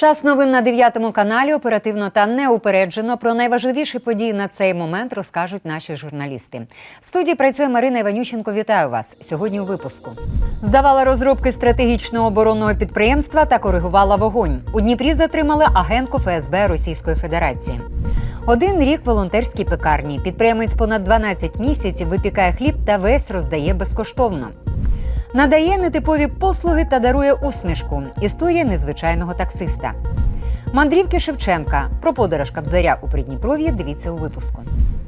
Час новин на 9 каналі оперативно та неупереджено про найважливіші події на цей момент розкажуть наші журналісти. В студії працює Марина Іванющенко. Вітаю вас сьогодні. У випуску здавала розробки стратегічного оборонного підприємства та коригувала вогонь. У Дніпрі затримали агентку ФСБ Російської Федерації. Один рік волонтерській пекарні. Підприємець понад 12 місяців випікає хліб та весь роздає безкоштовно. Надає нетипові послуги та дарує усмішку. Історія незвичайного таксиста. Мандрівки Шевченка про подорож Кабзаря у Придніпров'ї. Дивіться у випуску.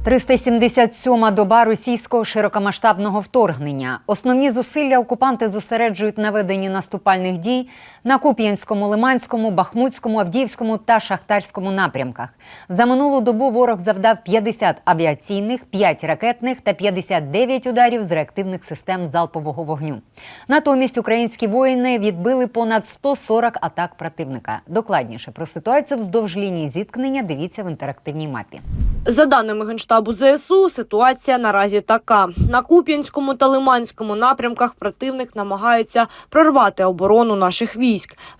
377-ма доба російського широкомасштабного вторгнення. Основні зусилля окупанти зосереджують на веденні наступальних дій на Куп'янському, Лиманському, Бахмутському, Авдіївському та Шахтарському напрямках. За минулу добу ворог завдав 50 авіаційних, 5 ракетних та 59 ударів з реактивних систем залпового вогню. Натомість українські воїни відбили понад 140 атак противника. Докладніше про ситуацію вздовж лінії зіткнення дивіться в інтерактивній мапі. За даними Генштабу ЗСУ, ситуація наразі така: на Куп'янському та Лиманському напрямках противник намагається прорвати оборону наших військ.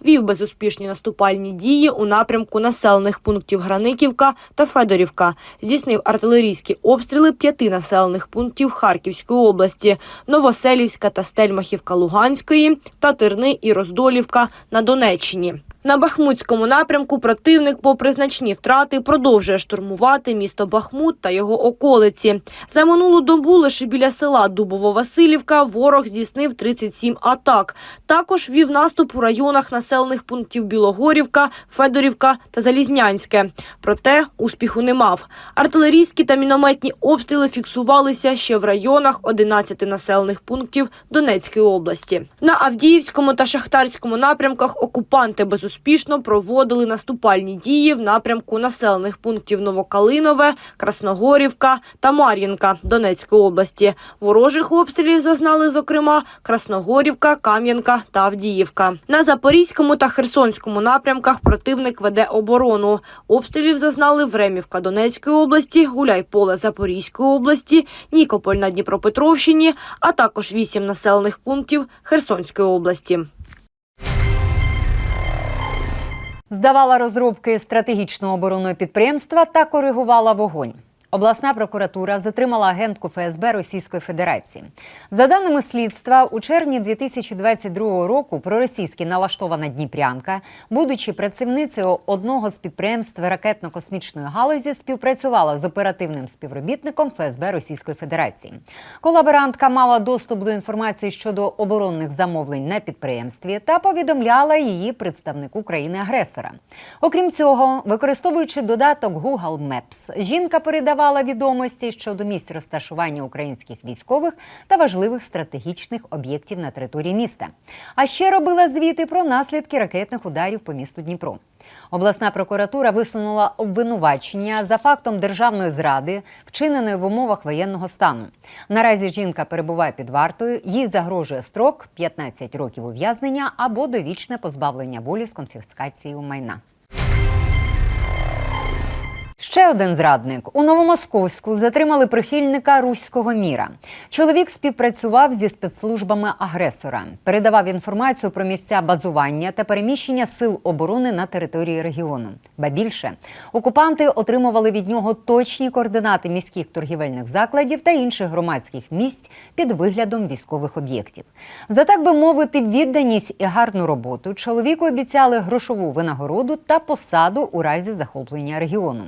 Вів безуспішні наступальні дії у напрямку населених пунктів Граниківка та Федорівка. Здійснив артилерійські обстріли п'яти населених пунктів Харківської області: Новоселівська та Стельмахівка Луганської та Терни і Роздолівка на Донеччині. На Бахмутському напрямку противник, попри значні втрати, продовжує штурмувати місто Бахмут та його околиці. За минулу добу лише біля села Дубово-Василівка ворог здійснив 37 атак. Також вів наступ у районах населених пунктів Білогорівка, Федорівка та Залізнянське. Проте успіху не мав. Артилерійські та мінометні обстріли фіксувалися ще в районах 11 населених пунктів Донецької області. На Авдіївському та Шахтарському напрямках окупанти безуспішно проводили наступальні дії в напрямку населених пунктів Новокалинове, Красногорівка та Мар'їнка Донецької області. Ворожих обстрілів зазнали, зокрема, Красногорівка, Кам'янка та Авдіївка. На Запорізькому та Херсонському напрямках противник веде оборону. Обстрілів зазнали Времівка Донецької області, Гуляйполе Запорізької області, Нікополь на Дніпропетровщині, а також вісім населених пунктів Херсонської області. Здавала розробки стратегічного оборонного підприємства та коригувала вогонь. Обласна прокуратура затримала агентку ФСБ Російської Федерації. За даними слідства, у червні 2022 року проросійськи налаштована Дніпрянка, будучи працівницею одного з підприємств ракетно-космічної галузі, співпрацювала з оперативним співробітником ФСБ Російської Федерації. Колаборантка мала доступ до інформації щодо оборонних замовлень на підприємстві та повідомляла її представнику країни-агресора. Окрім цього, використовуючи додаток Google Maps, жінка передавала відомості щодо місць розташування українських військових та важливих стратегічних об'єктів на території міста. А ще робила звіти про наслідки ракетних ударів по місту Дніпро. Обласна прокуратура висунула обвинувачення за фактом державної зради, вчиненої в умовах воєнного стану. Наразі жінка перебуває під вартою, їй загрожує строк 15 років ув'язнення або довічне позбавлення волі з конфіскацією майна. Ще один зрадник у Новомосковську затримали прихильника руського міра. Чоловік співпрацював зі спецслужбами агресора, передавав інформацію про місця базування та переміщення сил оборони на території регіону. Ба більше окупанти отримували від нього точні координати міських торгівельних закладів та інших громадських місць під виглядом військових об'єктів. За так би мовити, відданість і гарну роботу чоловіку обіцяли грошову винагороду та посаду у разі захоплення регіону.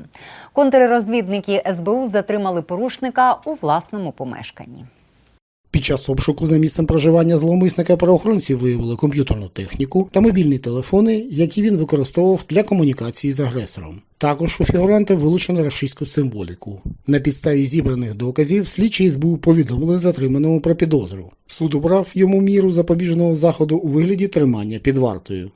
Контррозвідники СБУ затримали порушника у власному помешканні. Під час обшуку за місцем проживання зловмисника правоохоронці виявили комп'ютерну техніку та мобільні телефони, які він використовував для комунікації з агресором. Також у фігуранта вилучено рашистську символіку. На підставі зібраних доказів слідчі СБУ повідомили затриманому про підозру. Суд обрав йому міру запобіжного заходу у вигляді тримання під вартою.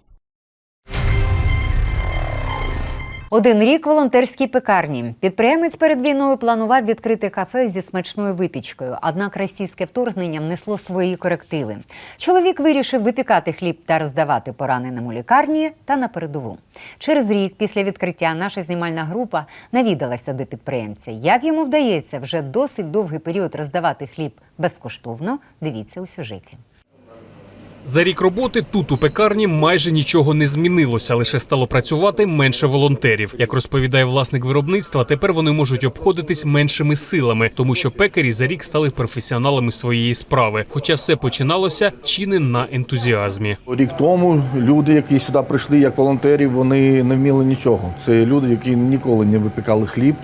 Один рік волонтерській пекарні. Підприємець перед війною планував відкрити кафе зі смачною випічкою. Однак російське вторгнення внесло свої корективи. Чоловік вирішив випікати хліб та роздавати пораненим у лікарні та на передову. Через рік після відкриття наша знімальна група навідалася до підприємця. Як йому вдається вже досить довгий період роздавати хліб безкоштовно? Дивіться у сюжеті. За рік роботи тут у пекарні майже нічого не змінилося, лише стало працювати менше волонтерів. Як розповідає власник виробництва, тепер вони можуть обходитись меншими силами, тому що пекарі за рік стали професіоналами своєї справи. Хоча все починалося чи не на ентузіазмі. Рік тому люди, які сюди прийшли як волонтери, вони не вміли нічого. Це люди, які ніколи не випікали хліб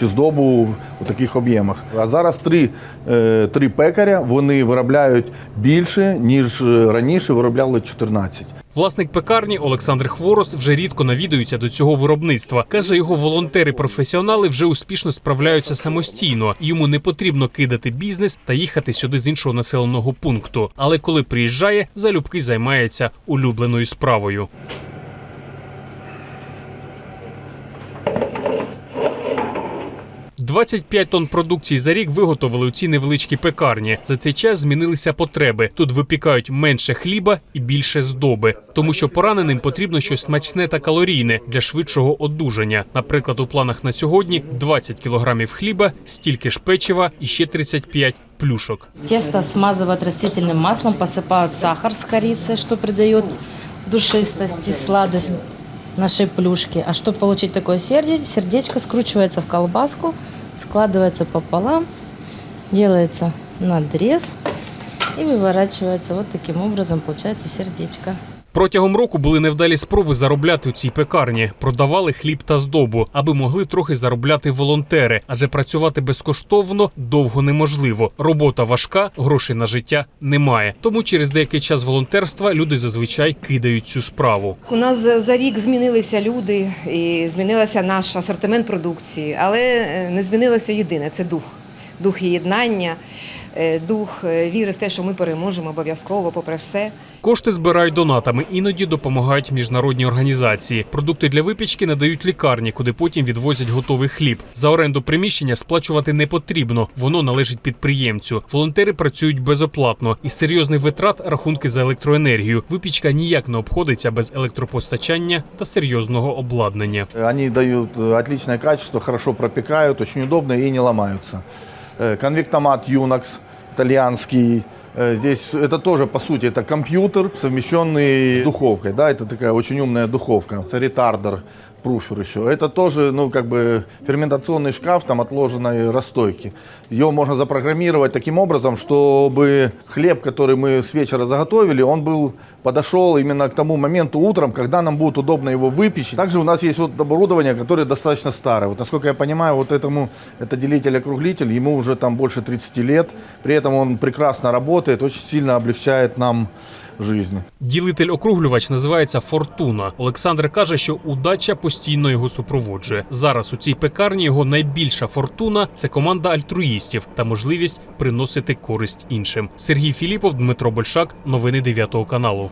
чи здобу у таких об'ємах. А зараз три, е, три пекаря вони виробляють більше, ніж е, раніше виробляли 14. Власник пекарні Олександр Хворос вже рідко навідується до цього виробництва. каже, його волонтери-професіонали вже успішно справляються самостійно. Йому не потрібно кидати бізнес та їхати сюди з іншого населеного пункту. Але коли приїжджає, залюбки займається улюбленою справою. «25 тонн продукції за рік виготовили у цій невеличкій пекарні. За цей час змінилися потреби. Тут випікають менше хліба і більше здоби, тому що пораненим потрібно щось смачне та калорійне для швидшого одужання. Наприклад, у планах на сьогодні 20 кілограмів хліба, стільки ж печива і ще 35 плюшок. Тесто смазывают растительным маслом, посыпают сахар с корицей, что придает душистость и сладость нашей плюшки. А чтобы получить такое серде- сердечко, скручивается в колбаску, складывается пополам, делается надрез и выворачивается. Вот таким образом получается сердечко. Протягом року були невдалі спроби заробляти у цій пекарні. Продавали хліб та здобу, аби могли трохи заробляти волонтери, адже працювати безкоштовно довго неможливо. Робота важка, грошей на життя немає. Тому через деякий час волонтерства люди зазвичай кидають цю справу. У нас за рік змінилися люди і змінився наш асортимент продукції, але е, не змінилося єдине це дух. Дух єднання, дух е, віри в те, що ми переможемо обов'язково, попри все. Кошти збирають донатами, іноді допомагають міжнародні організації. Продукти для випічки надають лікарні, куди потім відвозять готовий хліб. За оренду приміщення сплачувати не потрібно, воно належить підприємцю. Волонтери працюють безоплатно. Із серйозних витрат рахунки за електроенергію. Випічка ніяк не обходиться без електропостачання та серйозного обладнання. Они дают э, качество, хорошо пропекают, очень удобно и не ломаются. Э, Конвектомат Unix итальянский. Э, Здесь это тоже, по сути, это компьютер, совмещенный с духовкой. Да, это такая очень умная духовка. Это ретардер, пруфер еще. Это тоже, ну, как бы ферментационный шкаф там отложенной расстойки. Ее можно запрограммировать таким образом, чтобы хлеб, который мы с вечера заготовили, он был подошел именно к тому моменту утром, когда нам будет удобно его выпечь. Также у нас есть вот оборудование, которое достаточно старое. Вот насколько я понимаю, вот этому, это делитель-округлитель, ему уже там больше 30 лет. При этом он прекрасно работает, очень сильно облегчает нам жизнь. Ділитель-округлювач називається Фортуна. Олександр каже, що удача постійно його супроводжує. Зараз у цій пекарні його найбільша фортуна це команда альтруїстів та можливість приносити користь іншим. Сергій Філіпов, Дмитро Большак, новини 9 каналу.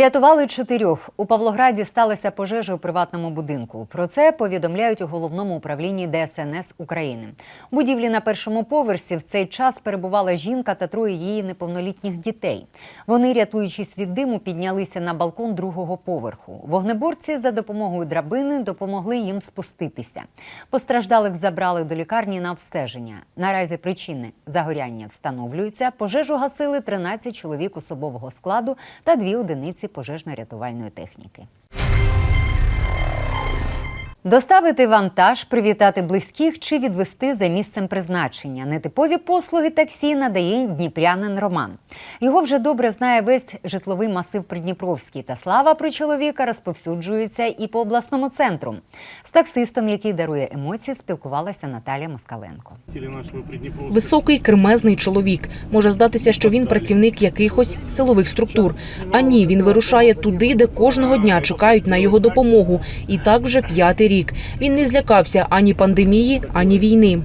Врятували чотирьох. У Павлограді сталася пожежа у приватному будинку. Про це повідомляють у головному управлінні ДСНС України. Будівлі на першому поверсі в цей час перебувала жінка та троє її неповнолітніх дітей. Вони, рятуючись від диму, піднялися на балкон другого поверху. Вогнеборці за допомогою драбини допомогли їм спуститися. Постраждалих забрали до лікарні на обстеження. Наразі причини загоряння встановлюються. Пожежу гасили 13 чоловік особового складу та дві одиниці пожежно-рятувальної техніки. Доставити вантаж, привітати близьких чи відвести за місцем призначення. Нетипові послуги таксі надає дніпрянин Роман. Його вже добре знає весь житловий масив Придніпровський. Та слава про чоловіка розповсюджується і по обласному центру. З таксистом, який дарує емоції, спілкувалася Наталія Москаленко. Високий кремезний чоловік. Може здатися, що він працівник якихось силових структур. А ні, він вирушає туди, де кожного дня чекають на його допомогу. І так вже п'ятий рік. Він не злякався ані пандемії, ані війни.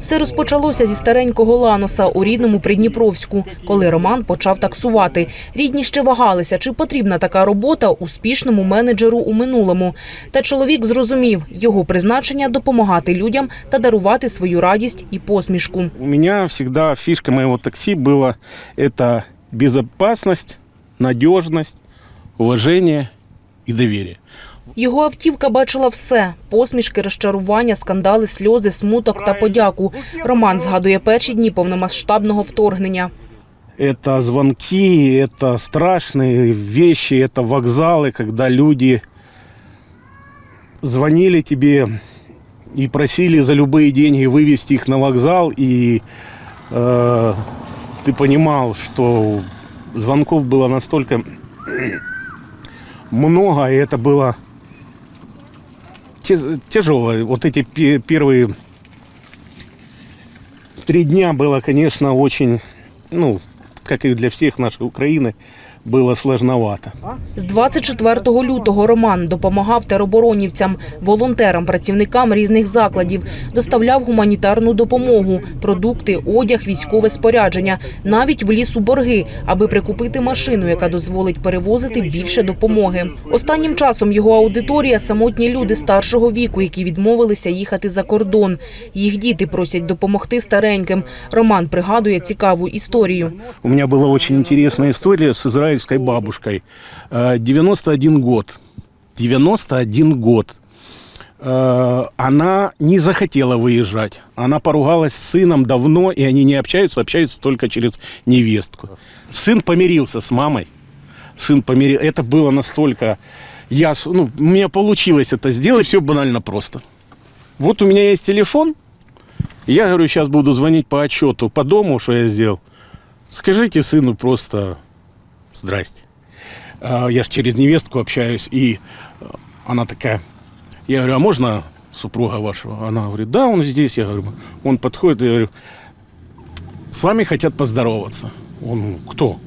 Все розпочалося зі старенького Ланоса у рідному Придніпровську, коли Роман почав таксувати. Рідні ще вагалися, чи потрібна така робота успішному менеджеру у минулому. Та чоловік зрозумів, його призначення допомагати людям та дарувати свою радість і посмішку. У меня всегда фишка моего такси была это безопасность, надежность, уважение и доверие. Його автівка бачила все: посмішки, розчарування, скандали, сльози, смуток та подяку. Роман згадує перші дні повномасштабного вторгнення. Это звонки, это страшные вещи, это вокзалы, когда люди звонили тебе и просили за любые деньги вывести их на вокзал, и э, ты понимал, что звонков было настолько много, и это было тяж- тяжело. Вот эти пе- первые три дня было, конечно, очень, ну, как и для всех нашей Украины, было сложновато. З 24 лютого Роман допомагав тероборонівцям, волонтерам, працівникам різних закладів, доставляв гуманітарну допомогу, продукти, одяг, військове спорядження, навіть вліз у борги, аби прикупити машину, яка дозволить перевозити більше допомоги. Останнім часом його аудиторія самотні люди старшого віку, які відмовилися їхати за кордон. Їх діти просять допомогти стареньким. Роман пригадує цікаву історію. У меня была очень интересная история с израильской бабушкой. Э, 91 год. 91 год. Э, Она не захотела выезжать. Она поругалась с сыном давно, и они не общаются, общаются только через невестку. Сын помирился с мамой. Сын помирил. Это было настолько... Я, ну, у меня получилось это сделать, все банально просто. Вот у меня есть телефон, я говорю, сейчас буду звонить по отчету по дому, что я сделал. Скажите сыну просто здрасте. А, Я же через невестку общаюсь, и э, она такая, я говорю, а можно супруга вашего? Она говорит, да, он здесь. Я говорю, он подходит, я говорю, с вами хотят поздороваться. Он, кто?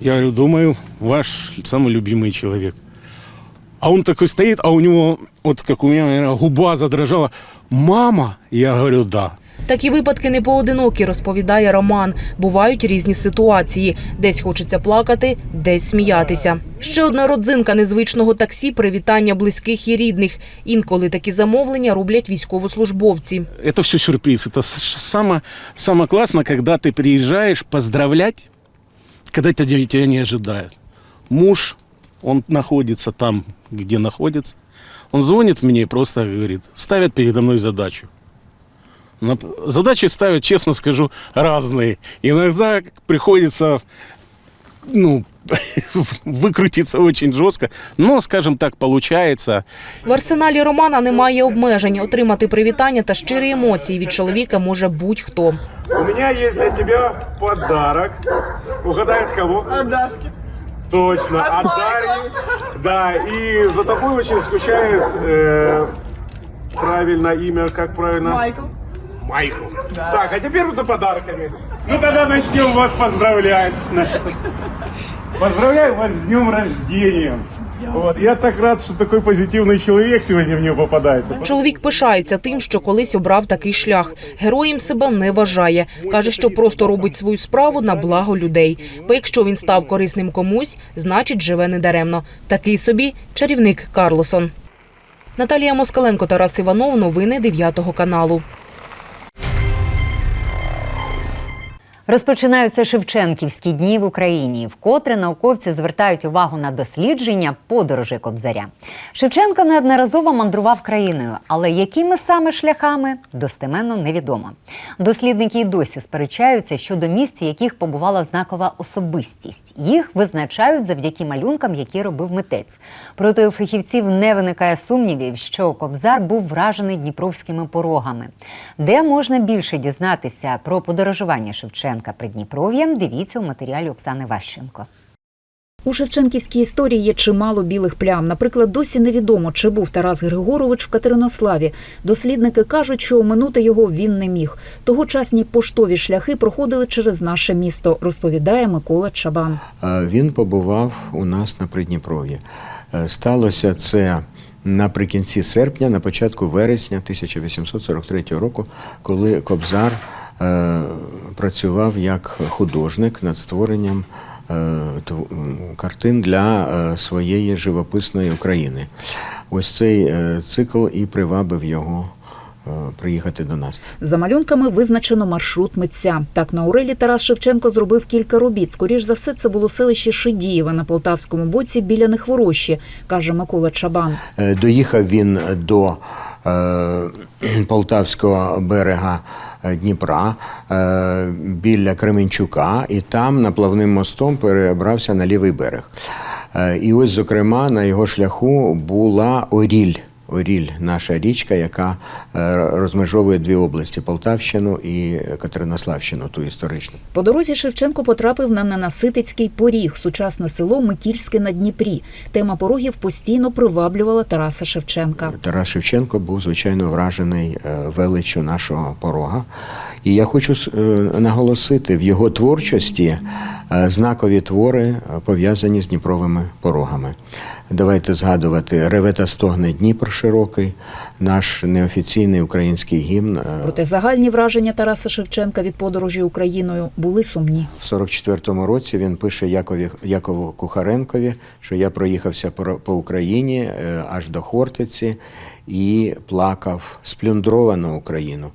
Я говорю, думаю, ваш самый любимый человек. А он такой стоит, а у него, вот как у меня, губа задрожала. Мама? Я говорю, да. Такі випадки не поодинокі, розповідає Роман. Бувають різні ситуації. Десь хочеться плакати, десь сміятися. Ще одна родзинка незвичного таксі привітання близьких і рідних. Інколи такі замовлення роблять військовослужбовці. это все сюрприз. Это с- самое, самое классное, когда ты приезжаешь поздравлять, когда тебя, тебя не ожидают. Муж, он находится там, где находится. Он звонит мне и просто говорит, ставят передо мной задачу. Нап- Задачи ставят, честно скажу, разные. Иногда приходится ну, выкрутиться очень жестко. Но, скажем так, получается. В арсеналі Романа немає обмежень. Отримати привітання та щирі емоції від чоловіка може будь-хто. У меня есть для тебя подарок. Угадай от кого? От Дашки. Точно, от, Дарьи. Да, и за тобой очень скучает э, правильно имя, как правильно? Майкл. Майкл. Так, а теперь за подарками. Ну тогда начнем вас поздравлять. Поздравляю вас с днем рождения. Вот, я так рад, что такой позитивный человек сегодня мне попадается. Чоловік пишається тим, що колись обрав такий шлях. Героєм себе не вважає. Каже, що просто робить свою справу на благо людей. Бо якщо він став корисним комусь, значить живе недаремно. Такий собі чарівник Карлосон. Наталія Москаленко, Тарас Іванов. Новини 9 каналу. Розпочинаються Шевченківські дні в Україні. Вкотре науковці звертають увагу на дослідження подорожі Кобзаря. Шевченко неодноразово мандрував країною, але якими саме шляхами достеменно невідомо. Дослідники й досі сперечаються щодо місць, в яких побувала знакова особистість. Їх визначають завдяки малюнкам, які робив митець. Проте у фахівців не виникає сумнівів, що Кобзар був вражений дніпровськими порогами. Де можна більше дізнатися про подорожування Шевченка Придніпров'ям, дивіться у матеріалі Оксани Ващенко. У Шевченківській історії є чимало білих плям. Наприклад, досі невідомо, чи був Тарас Григорович в Катеринославі. Дослідники кажуть, що оминути його він не міг. Тогочасні поштові шляхи проходили через наше місто, розповідає Микола Чабан. Він побував у нас на Придніпров'ї. Е, Сталося це наприкінці серпня, на початку вересня 1843 року, коли Кобзар працював як художник над створенням е, картин для е, своєї живописної України. Ось цей е, цикл і привабив його е, приїхати до нас. За малюнками визначено маршрут митця. Так на Урелі Тарас Шевченко зробив кілька робіт. Скоріш за все, це було селище Шидієва на полтавському боці біля Нехворощі, каже Микола Чабан. Е, Доїхав він до е, Полтавського берега е, Дніпра е, біля Кременчука, і там наплавним мостом перебрався на лівий берег. Е, і ось, зокрема, на його шляху була Оріль. Оріль, наша річка, яка е, розмежовує дві області Полтавщину і Катеринославщину, ту історичну. По дорозі Шевченко потрапив на ненаситицький поріг, сучасне село Микільське на Дніпрі. Тема порогів постійно приваблювала Тараса Шевченка. Тарас Шевченко був звичайно вражений е, величчю нашого порога. І я хочу е, наголосити в його творчості знакові твори пов'язані з Дніпровими порогами. Давайте згадувати Реве та стогне Дніпр широкий, наш неофіційний український гімн. е, Проте загальні враження Тараса Шевченка від подорожі Україною були сумні. В 44-му році він пише Якові, Якову Кухаренкові, що я проїхався по, по Україні е, аж до Хортиці і плакав сплюндровану Україну.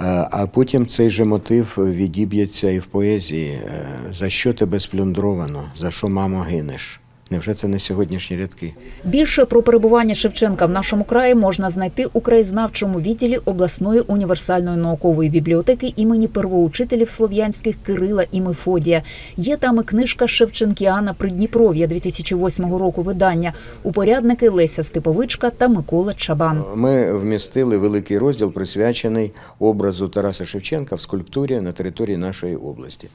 Е, А потім цей же мотив відіб'ється і в поезії. За що тебе сплюндровано? За що, мамо, гинеш? Невже це не сьогоднішні рядки? Більше про перебування Шевченка в нашому краї можна знайти у краєзнавчому відділі обласної універсальної наукової бібліотеки імені первоучителів слов'янських Кирила і Мефодія. Є там і книжка Шевченкіана Придніпров'я 2008 року видання. Упорядники Леся Степовичка та Микола Чабан. Ми вмістили великий розділ, присвячений образу Тараса Шевченка в скульптурі на території нашої області.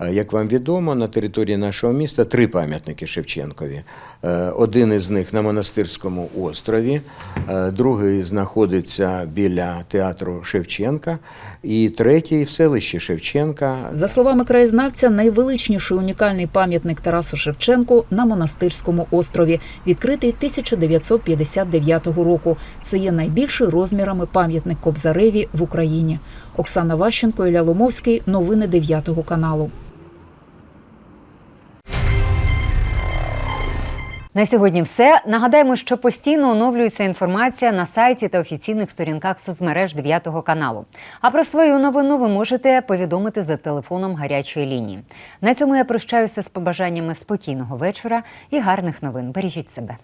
Е, Як вам відомо, на території нашого міста три пам'ятники Шевченкові. Е, Один із них на монастирському острові, е, другий знаходиться біля театру Шевченка, і третій в селищі Шевченка. За словами краєзнавця, найвеличніший унікальний пам'ятник Тарасу Шевченку на монастирському острові, відкритий 1959 року. Це є найбільший розмірами пам'ятник Кобзареві в Україні. Оксана Ващенко, Ілля Ломовський. Новини 9 каналу. На сьогодні все. Нагадаємо, що постійно оновлюється інформація на сайті та офіційних сторінках соцмереж 9 каналу. А про свою новину ви можете повідомити за телефоном гарячої лінії. На цьому я прощаюся з побажаннями спокійного вечора і гарних новин. Бережіть себе.